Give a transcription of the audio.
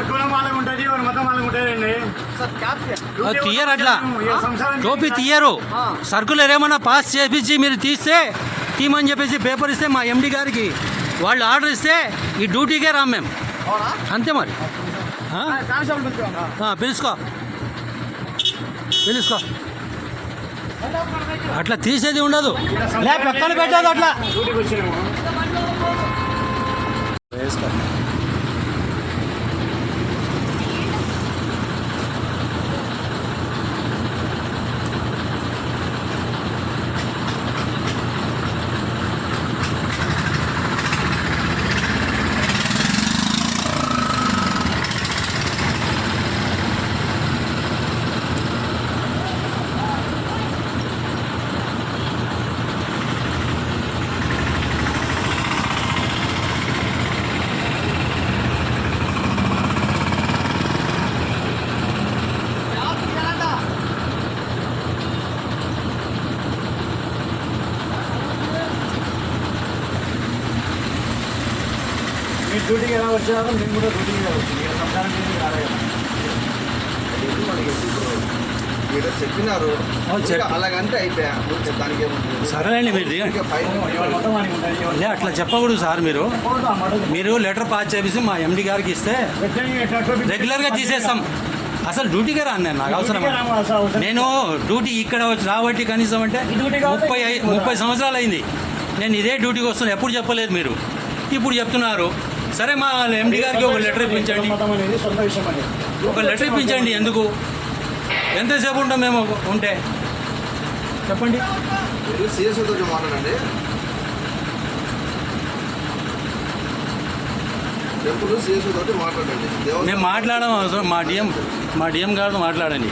ఎవరి కులం వాళ్ళకి ఉంటుంది ఎవరి మతం వాళ్ళకి ఉంటుందండి అది తీయరు అట్లా. టోపీ తీయరు. సర్కులర్ ఏమన్నా పాస్ చేపించి మీరు తీస్తే తీయమని చెప్పేసి పేపర్ ఇస్తే మా ఎండి గారికి వాళ్ళు ఆర్డర్ ఇస్తే ఈ డ్యూటీకే రాం మేము అంతే మరి. ఆ? ఆ, పిలుచుకో పిలుచుకో అట్లా తీసేది ఉండదు. లే పక్కన పెట్టదు అట్లా. మీరు డ్యూటీకి ఎలా వచ్చారో మేము కూడా డ్యూటీకి వచ్చింది ఇక సంసారం చేసి రాలే. మీరు చెప్పినారు. అలాగంటే అయిపోయా. దానికి సరేనండి మీరు అట్లా చెప్పకూడదు సార్ మీరు. మీరు లెటర్ పాస్ చేసి మా ఎండి గారికి ఇస్తే రెగ్యులర్గా తీసేస్తాం. అసలు డ్యూటీకే రాను నేను నాకు అవసరం. నేను డ్యూటీ ఇక్కడ వచ్చి రాబట్టి కనీసం అంటే ముప్పై ముప్పై సంవత్సరాలు అయింది. నేను ఇదే డ్యూటీకి వస్తున్నా ఎప్పుడు చెప్పలేదు మీరు. ఇప్పుడు చెప్తున్నారు. సరే మా ఎండి గారికి ఒక లెటర్ ఇప్పించండి. ఒక లెటర్ ఇప్పించండి ఎందుకు? ఎంతసేపు ఉంటాం మేము ఉంటే? చెప్పండి. మాట్లాడండి. మేము అవసరం. మా డిఎం మా డిఎం గారితో మాట్లాడండి.